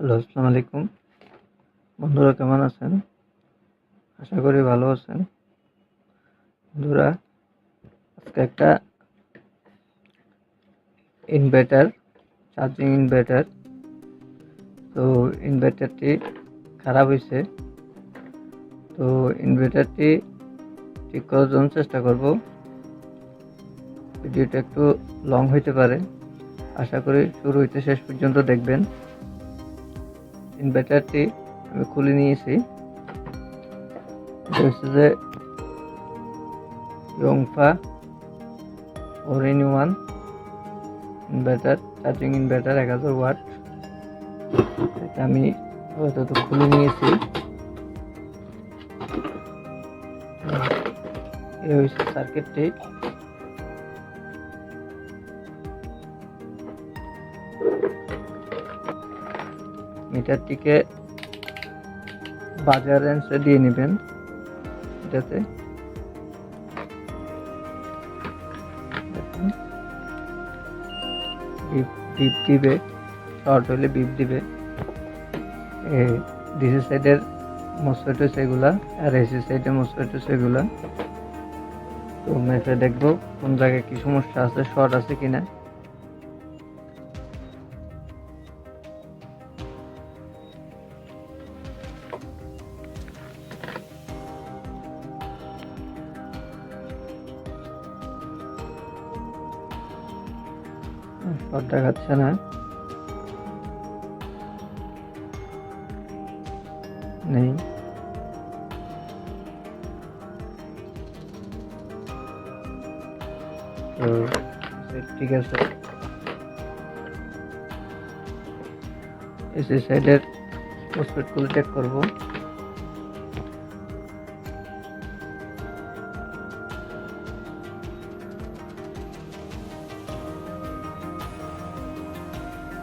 Hello, আসসালামু আলাইকুম। বন্ধুরা কেমন আছেন? আশা করি ভালো আছেন। বন্ধুরা, আজকে একটা ইনভার্টার চার্জিং ইনভার্টার তো ইনভার্টারটি খারাপ হয়েছে তো ইনভার্টারটি ঠিক করার জন্য চেষ্টা করব। ভিডিওটা একটু লং হইতে পারে। আশা করি শুরু হইতে শেষ পর্যন্ত দেখবেন। ইনভার্টারটি আমি খুলে নিয়েছি। এটা হচ্ছে যে ইয়ংফা ওরেন ওয়ান ইনভার্টার চার্জিং ইনভার্টার এক হাজার ওয়াট এটা আমি আপাতত খুলে নিয়েছি। এই হচ্ছে সার্কিটটি মিটারটিকে বাজার রেঞ্জে দিয়ে নেবেন, এটাতে। বিপ দিবে, শর্ট হলে বিপ দিবে। ডিসি সাইডের মসফেট সেগুলা, আর এসি সাইডের মসফেট সেগুলা। তো মেপে দেখব কোন জায়গায় কি সমস্যা আছে, শর্ট আছে কিনা। শর্ট দেখাচ্ছে না নেই। তো ঠিক আছে। এসি সাইডের পোস্টপেডগুলো চেক করব।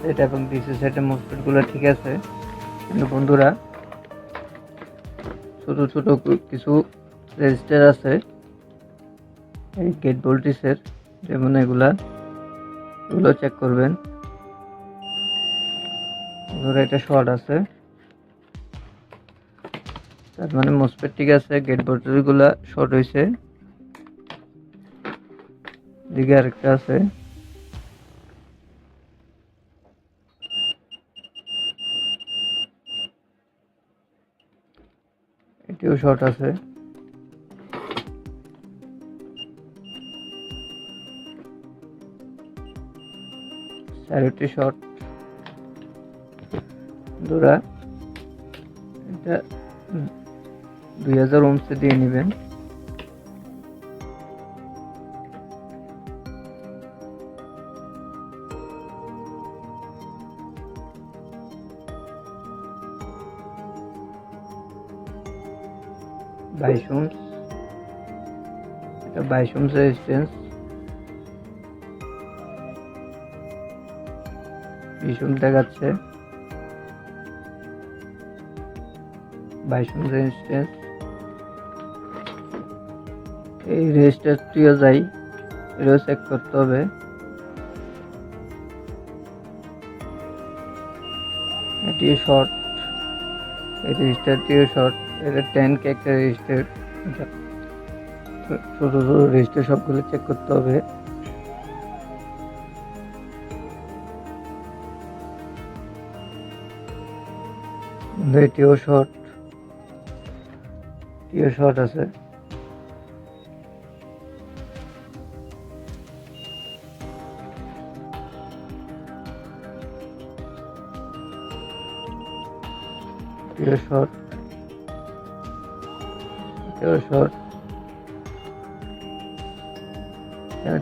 সেট এবং ডিসি সেটের মসফেটগুলো ঠিক আছে। কিন্তু বন্ধুরা, ছোট ছোট কিছু রেজিস্টার আছে। এই গেট ভোল্টেজের যেমন এগুলা, এগুলো চেক করবেন। ধরো এটা শর্ট আছে। তার মানে মসফেট ঠিক আছে গেট ভোল্টেজগুলা শর্ট হয়েছে দিকে আরেকটা আছে। এটিও শর্ট আছে। চারোটি শর্ট দুরা এটা দুই হাজার ওমসে দিয়ে নেবেন। বাইশ এটা বাইশ ওমস রেজিস্ট্যান্স দেখাচ্ছে। বাইশ ওমস রেজিস্ট্যান্স এই রেজিস্টারটিও যাই, এটাও চেক করতে হবে। এটিও শর্ট এই রেজিস্টারটিও শর্ট এটা টেন কে একটা রেজিস্টার ছোট ছোট রেজিস্টার সবগুলো চেক করতে হবে। এটিও শর্ট এটিও শর্ট আছে। এটিও শর্ট এটিও শর্ট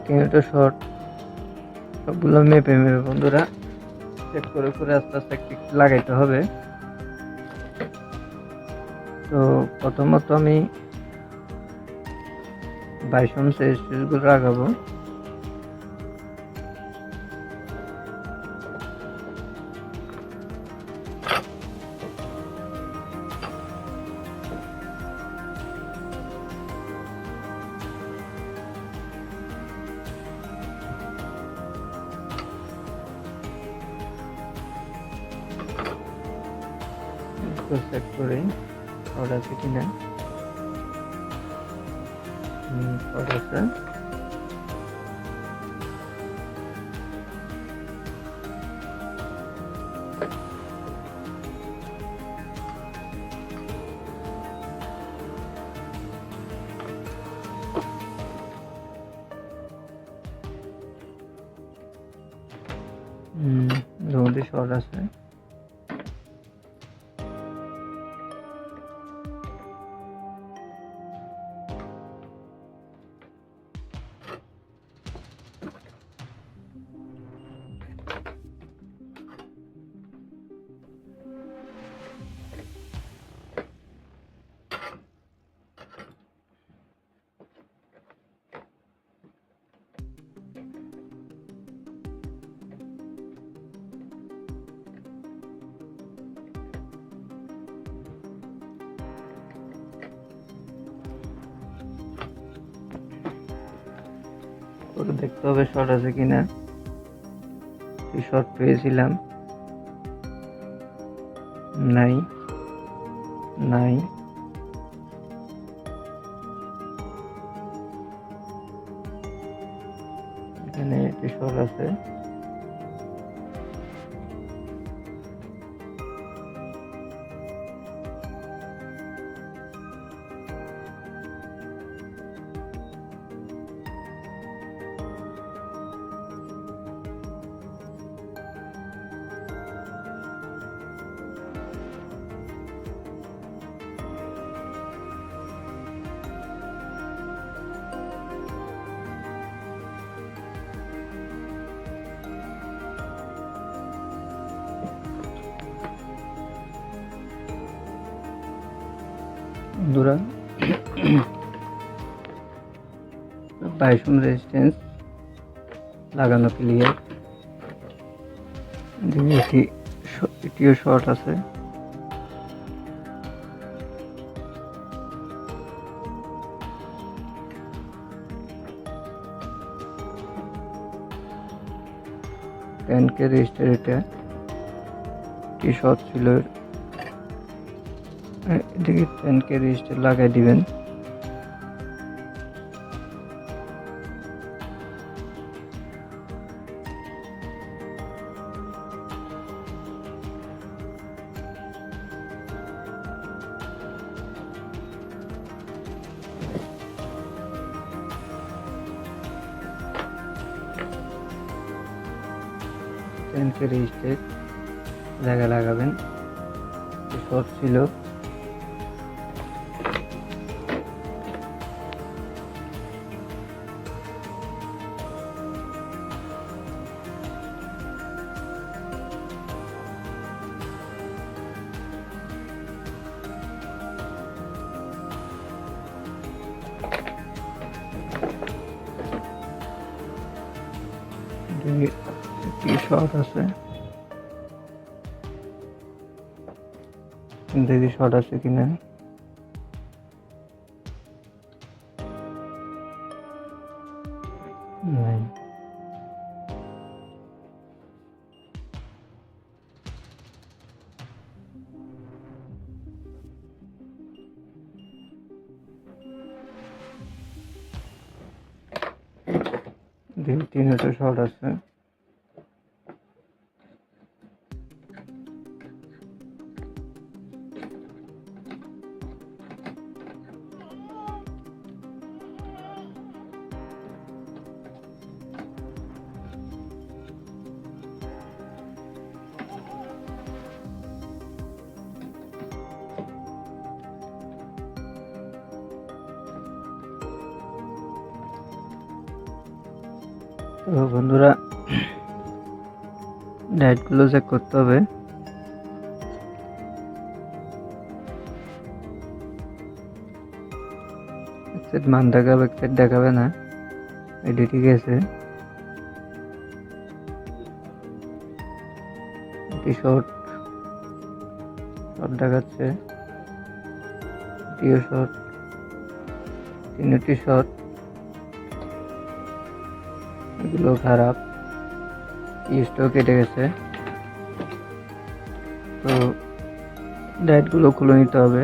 তিনটা শর্ট সবগুলো মেপে মেপে বন্ধুরা। চেক করে করে আস্তে আস্তে লাগাইতে হবে। তো প্রথমত আমি বাইশ সেগুলো লাগাবো দেখতে হবে শর্ট আছে কিনা। শর্ট পেয়েছিলাম। নাই। নাই। এখানে একটি শর্ট আছে। বন্ধুরা বাইশ ওম রেজিস্ট্যান্স লাগানো ক্লিয়ার এটি এটিও শর্ট আছে। টেন কে রেজিস্টার এটা কি শর্ট ছিল। এদিকে টেন কে রেজিস্টার লাগাই দিবেন টেন কে রেজিস্টার জায়গা লাগাবেন শর্ট ছিল শর্ট আছে। দেখি শর্ট আছে কিনা। দুই তিনটা শর্ট আছে। তো বন্ধুরা, ডায়েটগুলো চেক করতে হবে। মান দেখাবে এক দেখাবে না এটি ঠিক আছে এটি শর্ট শর্ট দেখাচ্ছে। এটিও শর্ট তিনটি শর্ট এগুলো খারাপ ইস্টও কেটে গেছে। তো ডায়েটগুলো খুলে নিতে হবে।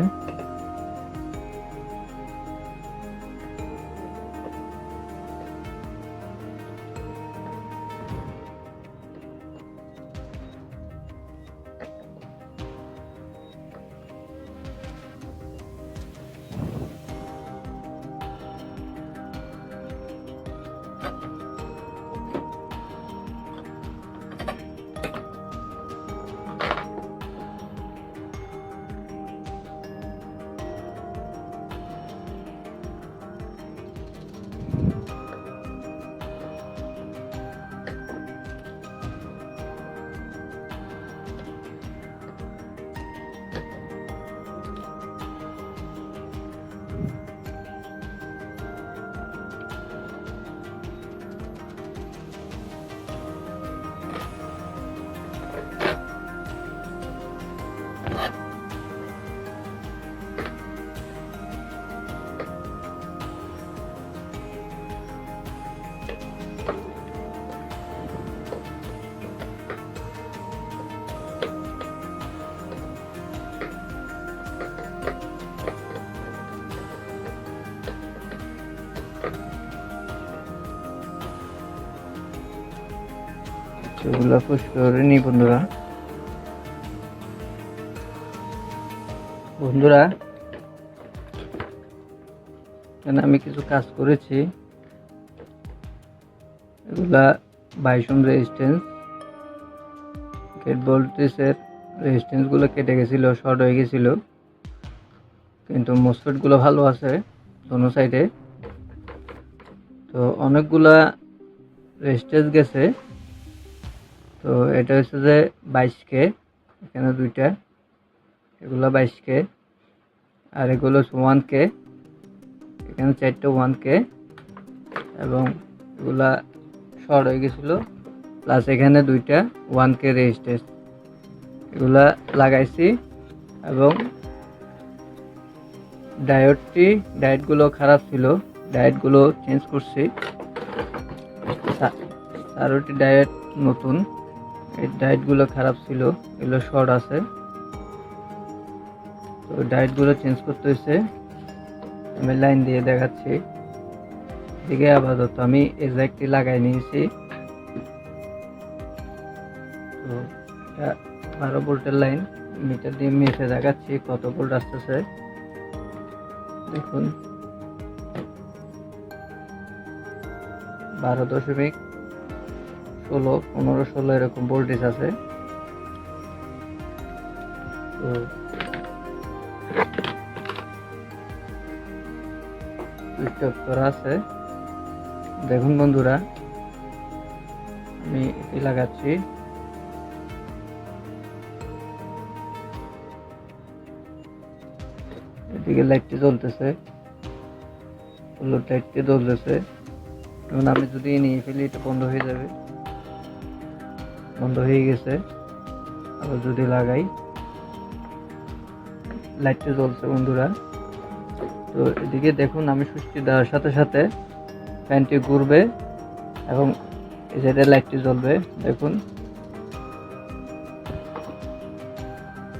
সেগুলো পরিষ্কার করে নিই বন্ধুরা। বন্ধুরা, এখানে আমি কিছু কাজ করেছি। এগুলা বাইশন রেজিস্ট্যান্স গেট ভোল্টেজের রেজিস্ট্যান্সগুলো কেটে গেছিল শর্ট হয়ে গেছিল। কিন্তু মসফেটগুলো ভালো আছে দোনো সাইডে তো অনেকগুলা রেজিস্ট্যান্স গেছে। তো এটা হচ্ছে যে বাইশ কে, এখানে দুইটা। এগুলো বাইশ কে, আর এগুলো ওয়ান কে। এখানে চারটে ওয়ান কে, এবং এগুলা শর্ট হয়ে গেছিল। প্লাস এখানে দুইটা ওয়ান কে রেজিস্টার। এগুলা লাগাইছি, এবং ডায়েটটি ডায়েটগুলো খারাপ ছিল। ডায়েটগুলো চেঞ্জ করছি। চারোটি ডায়েট নতুন। এই ডায়েটগুলো খারাপ ছিল, এগুলো শর্ট আছে। তো ডায়েটগুলো চেঞ্জ করতে হয়েছে আমি লাইন দিয়ে দেখাচ্ছি। এদিকে আপাতত আমি এক্সাক্টলি লাগাই নিয়েছি। তো এটা বারো ভোল্টের লাইন, মিটার দিয়ে মেপে দেখাচ্ছি কত ভোল্ট আসতেছে। দেখুন। বারো দশমিক ষোলো, পনেরো, ষোলো এরকম ভোল্টেজ আছে। তো করা আছে। দেখুন বন্ধুরা, আমি এটি লাগাচ্ছি। এদিকে লাইটটি জ্বলতেছে। লাইটটি জ্বলতেছে। এখন আমি যদি নিয়ে ফেলি, এটা বন্ধ হয়ে যাবে। বন্ধ হয়ে গেছে। আবার যদি লাগাই লাইটটা জ্বলছে বন্ধুরা। তো এদিকে দেখুন, আমি সুইচটি দেওয়ার সাথে সাথে ফ্যানটি ঘুরবে এবং এই সাইডে লাইটটি জ্বলবে। দেখুন।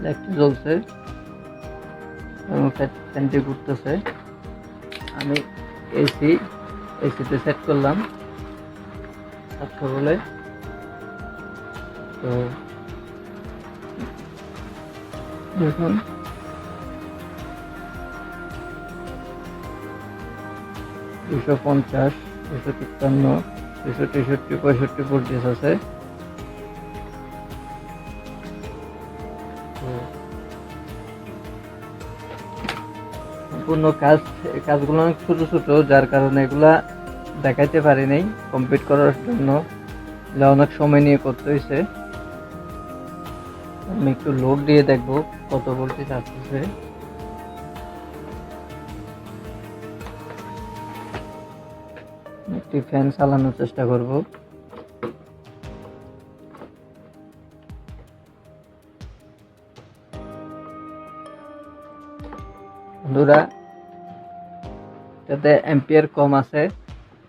লাইটটি জ্বলছে এবং ফ্যানটি ঘুরতেছে। আমি এসি এসিতে সেট করলাম। সাতশো বলে। তো দেখুন। দুশো পঞ্চাশ, দুশো তিপ্পান্ন, দুশো তেষট্টি, পঁয়ষট্টি ভোল্টেজ আছে। সম্পূর্ণ কাজ কাজগুলো অনেক ছোট ছোট, যার কারণে এগুলা দেখাইতে পারি নাই। কমপ্লিট করার জন্য। অনেক সময় নিয়ে করতে হয়েছে আমি একটু লোড দিয়ে দেখব কত ভোল্টেজ আসতেছে একটি ফ্যান চালানোর চেষ্টা করব। বন্ধুরা, এটাতে অ্যাম্পিয়ার কম আছে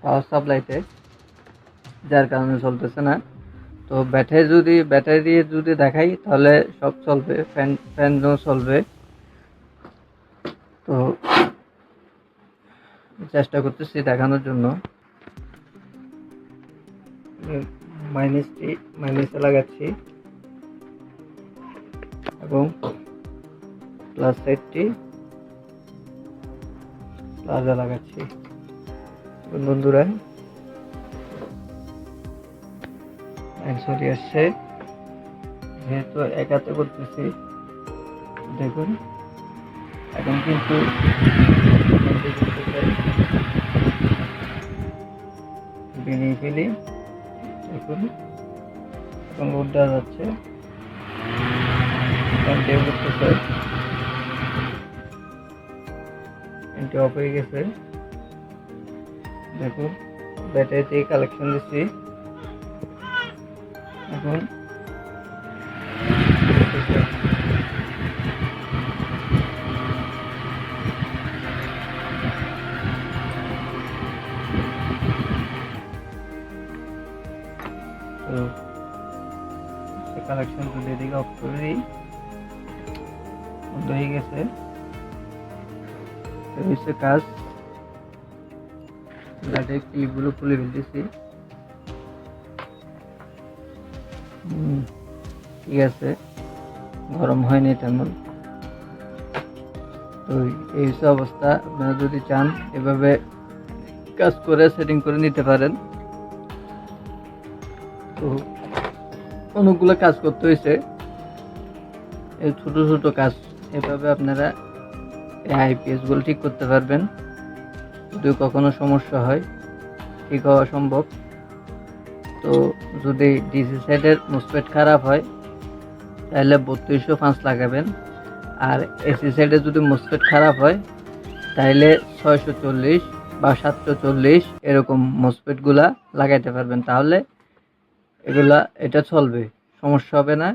পাওয়ার সাপ্লাইতে যার কারণে চলতেছে না। তো ব্যাটারি যদি, ব্যাটারি দিয়ে যদি দেখাই, তাহলে সব চলবে ফ্যান ফ্যানও চলবে। তো চেষ্টা করতেছি দেখানোর জন্য। মাইনাসটি মাইনাসে লাগাচ্ছি। এবং প্লাস সাইডটি প্লাজা লাগাচ্ছি। বন্ধুরা অ্যান্সারই আসছে যেহেতু একাতে করতেছি। দেখুন, এখন কিন্তু বেরিয়ে ফেলি দেখুন, এখন দেওয়া যাচ্ছে ফ্যানটি অফ হয়ে গেছে দেখুন ব্যাটারি থেকে কালেকশন দিচ্ছি। এখন। তো কালেকশন যদি এদিকে অফ করে দিই। হয়ে গেছে। হচ্ছে কাজ। ক্লিপগুলো খুলে ফেলতেছি। ঠিক আছে, গরম হয়নি তেমন। তো এই হচ্ছে অবস্থা, আপনারা যদি চান, এভাবে কাজ করে সেটিং করে নিতে পারেন। তো অনেকগুলো কাজ করতে হয়েছে। এই ছোটো ছোটো কাজ, এভাবে আপনারা এই আইপিএসগুলো ঠিক করতে পারবেন। যদি কখনো সমস্যা হয়, ঠিক হওয়া সম্ভব। তো যদি ডিসি সাইডের মুসপেট খারাপ হয়, তাহলে বত্রিশশো পাঁচ লাগাবেন। আর এসি সাইডে যদি মুসপেট খারাপ হয়, তাহলে ছয়শো চল্লিশ বা সাতশো চল্লিশ এরকম মুসপেটগুলা লাগাইতে পারবেন। তাহলে এগুলা, এটা চলবে, সমস্যা হবে না,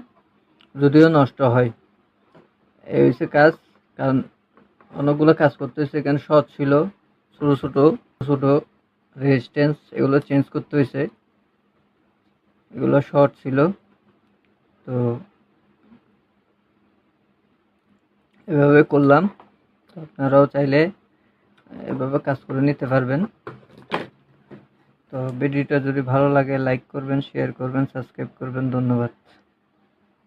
যদিও নষ্ট হয়। এই হচ্ছে কাজ, কারণ অনেকগুলো কাজ করতে হয়েছে এখানে শর্ট ছিল, ছোটো ছোটো ছোটো রেজিস্ট্যান্স এগুলো চেঞ্জ করতে হয়েছে এগুলো শর্ট ছিল। তো এভাবে করলাম। আপনারাও চাইলে এভাবে কাজ করে নিতে পারবেন। তো ভিডিওটা যদি ভালো লাগে লাইক করবেন শেয়ার করবেন সাবস্ক্রাইব করবেন। ধন্যবাদ।